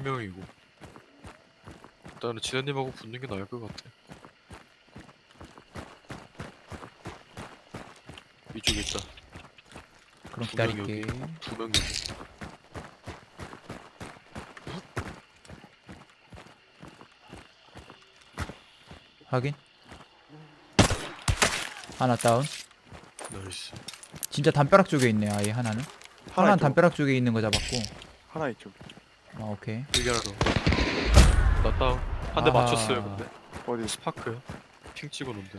8명이고 일단은 진현님하고 붙는 게 나을 것 같아 이쪽에 있다 그럼 두명 기다릴게. 두 명 여기 확인. 하나 다운. 나이스 진짜 담벼락 쪽에 있네 아예 하나는. 하나 하나는 있죠. 담벼락 쪽에 있는 거 잡았고. 하나 있죠. 아 오케이. 여기 하나 더나 다운 한대 아. 맞췄어요 근데 어디? 스파크야 핑 찍어놓은데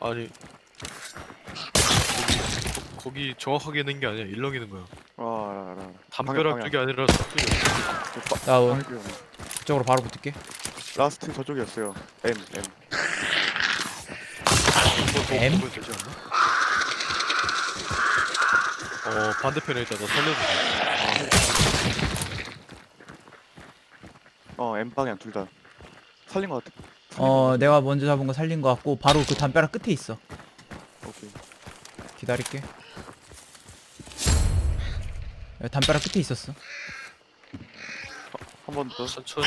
아니 거기, 거기 정확하게 있는 게 아니야 일렁이는 거야 아 알아 알아. 알아. 담벼락 방향, 쪽이 아니라 저쪽이야 저 빠- 다운. 방향. 그쪽으로 바로 붙을게. 라스트 저쪽이었어요. M M. 이거 M? 되지 않나? 어 반대편에 있다 나 살려줘 어 M 방향 둘 다. 살린 것 같아. 어 내가 먼저 잡은 거 살린 거 같고 바로 그 담벼락 끝에 있어. 오케이. 기다릴게. 여기 담벼락 끝에 있었어. 한 번 더. 천천히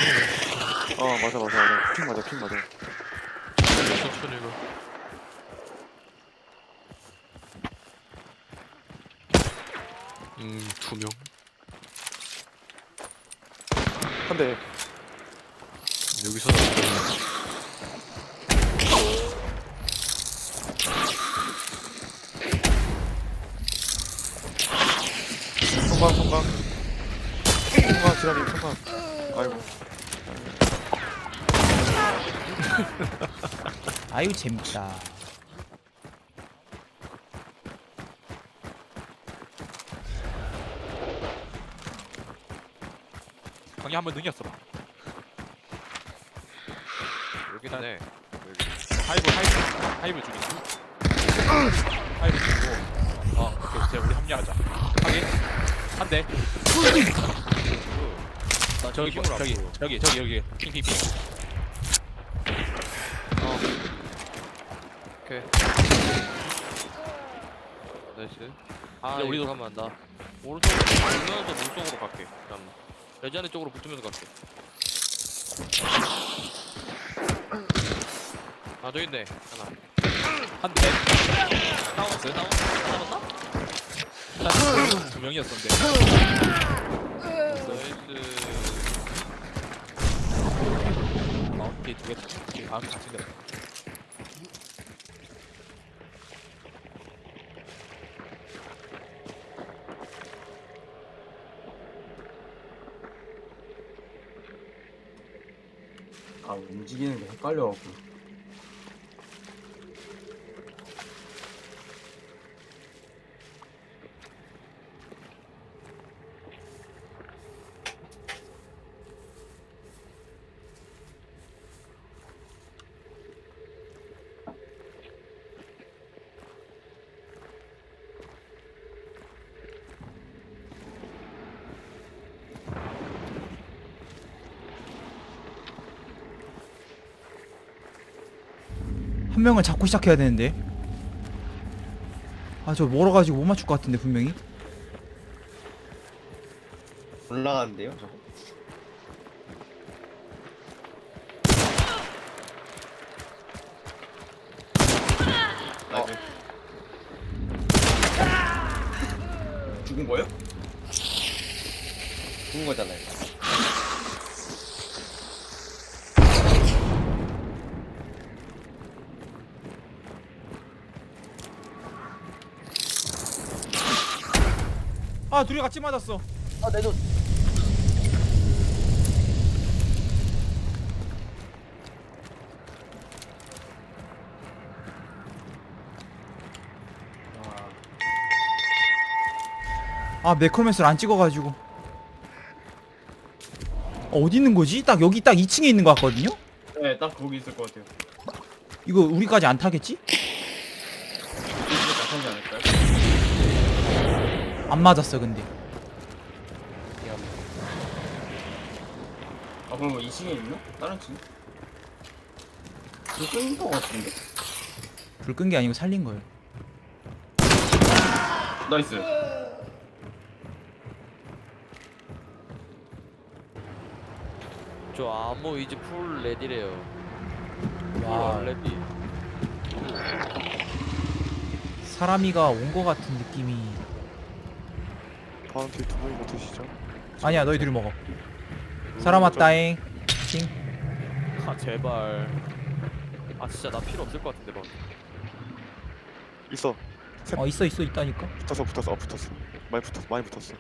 어 맞아 맞아 맞아. 핑 맞아 핑 맞아. 천천히 가 음, 두 명. 한 대. 여기서. 성광 성광. 성광 지라님 성광. 아이고. 아유 재밌다. 강의 한번 능이었어라. 여기는 해. 여기. 하이브 하이브 하이브 죽이고. 하이브 죽이고. 어, 오케이, 이제 우리 합류하자. 확인. 한 대. 어, 저기 뭐, 힘을 저기. 저기 저기 여기 핑핑핑. 오케이. 나이스. 아, 이제 우리도- 우리도 가면 나 오른쪽으로 붙으면서 물속으로 갈게. 레 지안의 쪽으로 붙으면서 갈게. 아, 저 있네. 하나. 한 대. 나왔어요? 나왔 나왔나? 두 명이었었는데. 나이스. 어, 뒤에 두 개 뒤에 다음에 같이 내. 아 움직이는 게 헷갈려갖고 한 명을 잡고 시작해야 되는데. 아 저 멀어가지고 못 맞출 것 같은데 분명히. 올라가는데요 저거? 어. 죽은 거예요? 죽은 거잖아요 아 둘이 같이 맞았어. 아내돈 아, 아 매크로맨스를 안 찍어가지고. 어, 어디 있는 거지? 딱 여기 딱 2층에 있는 것 같거든요. 네, 딱 거기 있을 것 같아요. 이거 우리까지 안 타겠지? 안 맞았어 근데 아 그럼 뭐 이 층에 있나? 다른 층? 이거 끊인 거 같은데? 불 끈 게 아니고 살린 거예요 나이스 저 암호 이제 풀 레디래요. 와 레디. 사람이가 온 거 같은 느낌이 바운티 두 분이 못 드시죠? 아니야 너희 둘이 먹어 사람 왔다잉 칭아 제발. 아 진짜 나 필요 없을 것 같은데 뭐. 있어. 어 있어 있어 있다니까 붙었어 붙었어 어 붙었어. 많이 붙었어 많이 붙었어.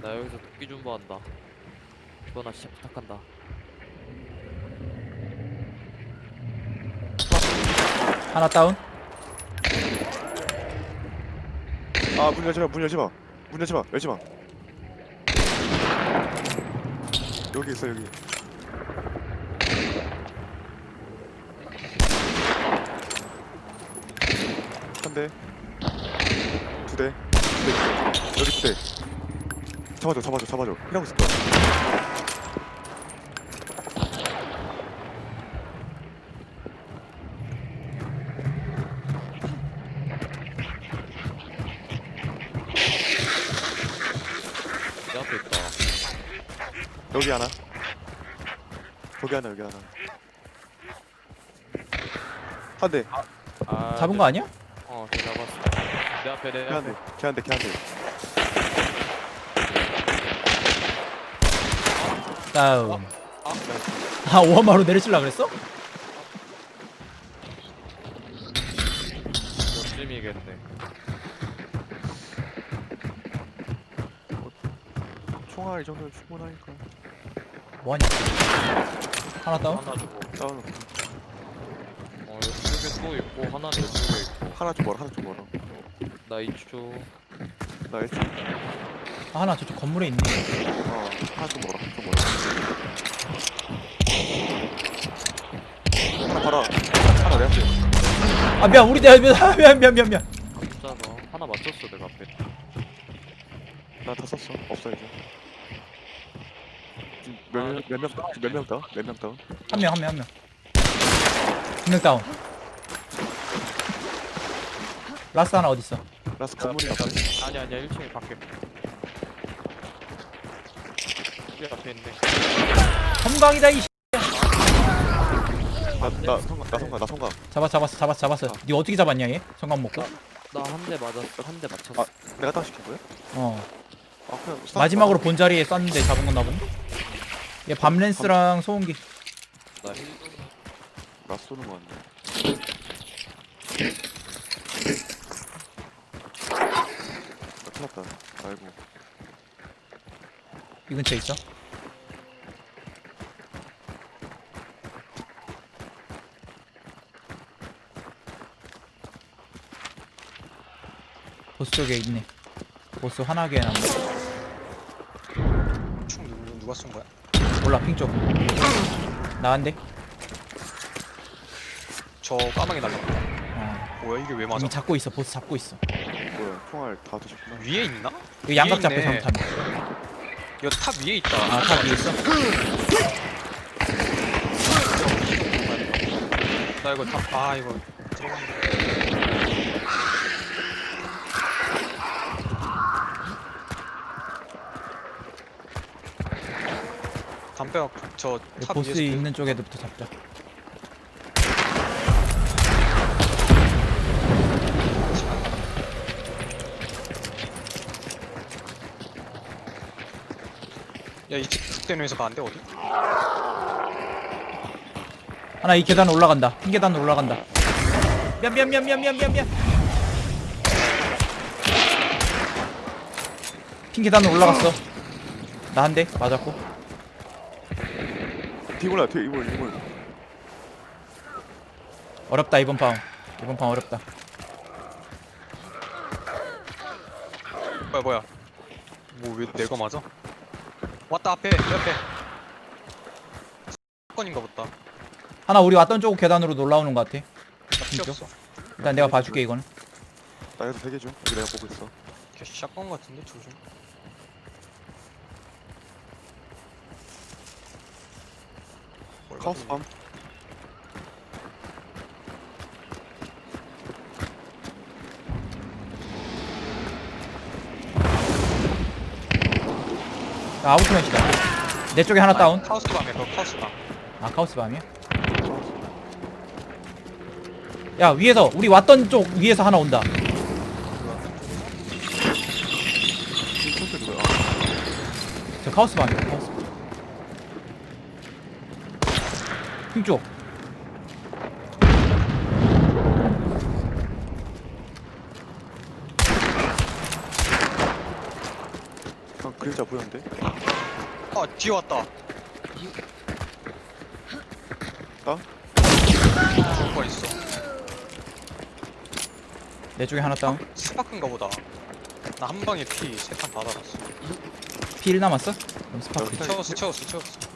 나 여기서 도끼 준비한다. 이거나 진짜 부탁한다. 하나 다운 아 문 열지 마 문 열지 마. 문 열지 마 열지 마. 여기 있어 여기. 한 대. 두 대. 두 대. 여기 두 대. 잡아줘 잡아줘 잡아줘. 이러고 있을 거야. 여기 하나. 거기 하나 여기 하나. 한 대. 아, 잡은 내- 거 아니야? 어, 걔 잡았어. 내 앞에 내 걔한 앞에. 대. 걔한 대. 걔한 대. 다운 아, 아 오한마로 내리칠라 그랬어? 요쯤이겠네. 총알 이 정도면 충분하니까. 뭐하냐 하나 다운 하나 주고. 다운. 어, 이쪽에 또 있고 하나는 이쪽에 있고. 하나 좀 멀어. 하나 좀 멀어. 나 이쪽. 나 일찍. 아, 하나 저쪽 건물에 있네 어. 하나 좀 멀어. 좀 멀어. 하나 봐라. 하나 내 앞에. 아 미안 우리 내 미안 미안 미안 미안 미안 진짜 너 하나 맞췄어 내가 앞에. 나다 썼어. 없어 이제. 지금 몇명몇명 몇명 다운? 몇명 다운? 한명 한 명 한 명 한 명 다운 라스 하나 어딨어 라스 건물이 앞에. 아니 아니야 1층에 밖에. 여기 앞에 있네. 섬광이다 이 나나 성가 나 성가 나 성가. 잡았 잡았어 잡았어 잡았어 니 어떻게 잡았냐 얘? 성광 먹고 나 한 대 맞았어. 한 대 맞췄어. 아. 내가 다운 시킨 거야? 어 아 그냥 쏴- 마지막으로 본 자리에 쐈는데 잡은 건가 본데? 얘 밤렌스랑 소음기 나 힐. 나 쏘는 거 같네. 나 틀렸다. 아이고. 이 근처에 있어 보스 쪽에 있네 보스 환하게 남네 총 누구, 누가 쏜 거야? 몰라 핑쪽 나한대 저 까마귀 날라. 어 뭐야 이게 왜 맞아? 이미 잡고 있어 보스 잡고 있어 뭐야 총알 다 드셨구나. 위에 있나? 이거 양각 잡혀 있네. 이거 탑 위에 있다. 아탑 위에 있어? 나 이거 탑. 아 이거. 담배가 저탑 그 보스 위에서 있는 쪽에부터 잡자. 야이집 북대로에서 가는데 어디? 하나 이 계단 올라간다. 흰 계단으로 올라간다. 미안 미안 미안 미안 미안 미안 미안. 흰 계단으로 올라갔어. 나 한 대 맞았고 뒤골라 뒤 이걸 이걸. 어렵다 이번 판 이번 판 어렵다 뭐야 뭐야? 뭐 왜 내가 맞아? 왔다 앞에 내 앞에. 사건인가 보다. 하나 우리 왔던 쪽 계단으로 올라오는 것 같아 나 피었어. 일단 내가 봐줄게 이거는 나에서 세개 줘. 여기 내가 보고 있어. 걔 샷건 같은데 조심. 카우스 밤. 나 아우트맨이다 내 쪽에 하나 다운. 카우스 밤에 그 카우스 밤. 아 카오스 밤이야? 야 위에서 우리 왔던 쪽 위에서 하나 온다. 지금? 저 카오스 밤이야. 카 오스. 밤. 핑 쪽. 아, 그림자 보였는데? 아 뒤에 왔다. 어? 뭐가 있어? 내 쪽에 하나 다운. 스파크인가 보다. 나 한 방에 피 세칸다 달았어. 필 남았어? 그럼 스파크. 네. 채웠어 채웠어 채웠어.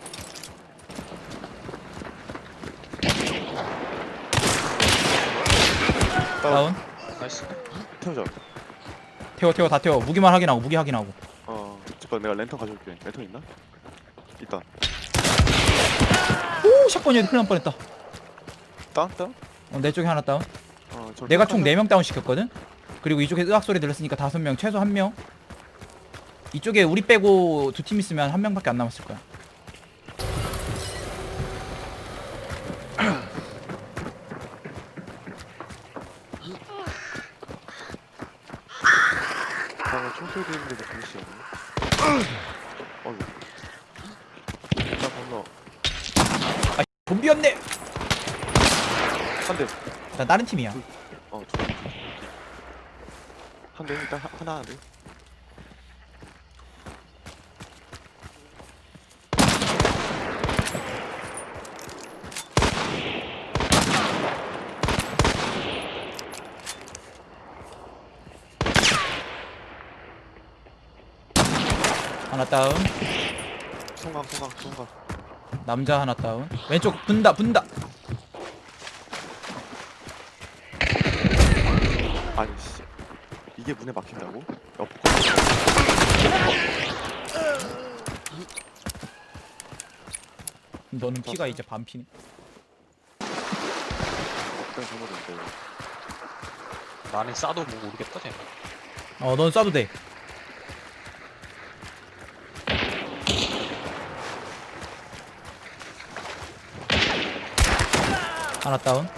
다운. 나이스. 태우자. 태워 태워 다 태워. 무기만 확인하고 무기 확인하고. 어, 잠깐 내가 랜턴 가져올게. 랜턴 있나? 있다. 오 샷건이 큰일 날 뻔했다. 다운? 다운? 어, 내 쪽에 하나 다운. 어, 저 내가 총 4명 다운 시켰거든? 그리고 이쪽에 으악 소리 들렸으니까 5명 최소 1명 이쪽에 우리 빼고 두 팀 있으면 한 명밖에 안 남았을 거야 총 쏘고 있는데도 방시 없네. 어휴. 일단 건너. 좀비였네 한 대. 나 다른 팀이야 어, 두 대. 한 대. 일단 하, 하나 한 대. 하나 다운 성강, 성강, 성강. 남자 하나 다운 왼쪽 분다 분다 아니, 씨. 이게 문에 막힌다고? 엎고. 너는 피가 이제 반피네 그냥 잘못했대. 나는 싸도 뭐 모르겠다 쟤. 어넌 쏴도 돼 하나 다운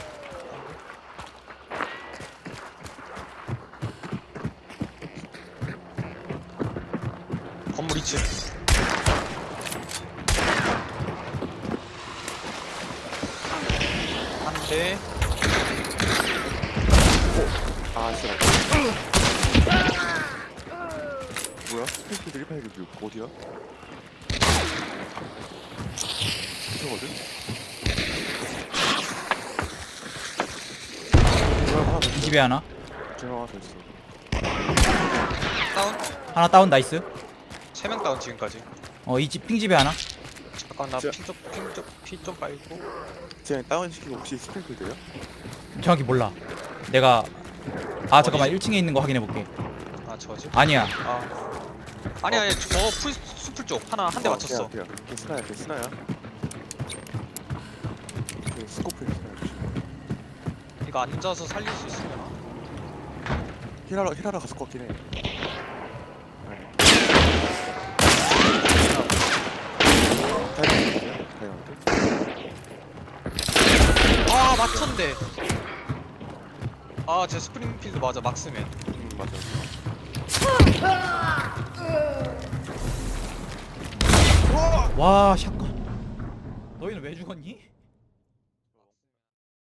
건물 2층. 한 대. 아, 진짜. 뭐야? 스페이스 186 어디야? 이거거든? 뭐야, 하나 더 이. 집에 하나 제가 하나 더 있어. 다운. 하나 다운 나이스 세명 다운 지금까지. 어 이 집 핑집에 하나 잠깐 나 자. 피좀피좀피 좀 빨고. 제가 다운 시키고 혹시 스프링클 돼요? 정확히 몰라 내가 아 잠깐만 1층에 있는 거 확인해 볼게 아 저지. 아니야 아. 아니 아니 저 풀 수풀 쪽 하나 한 대 맞췄어. 걔 스나야. 걔 스코프에 스나야. 이거 앉아서 살릴 수 있으면. 히라라, 히라라 갔을 것 같긴 해. 다이너한테? 아 맞췄네. 아제 스프링필드 맞아 막스맨. 응, 맞아. 와 샷건 너희는 왜 죽었니?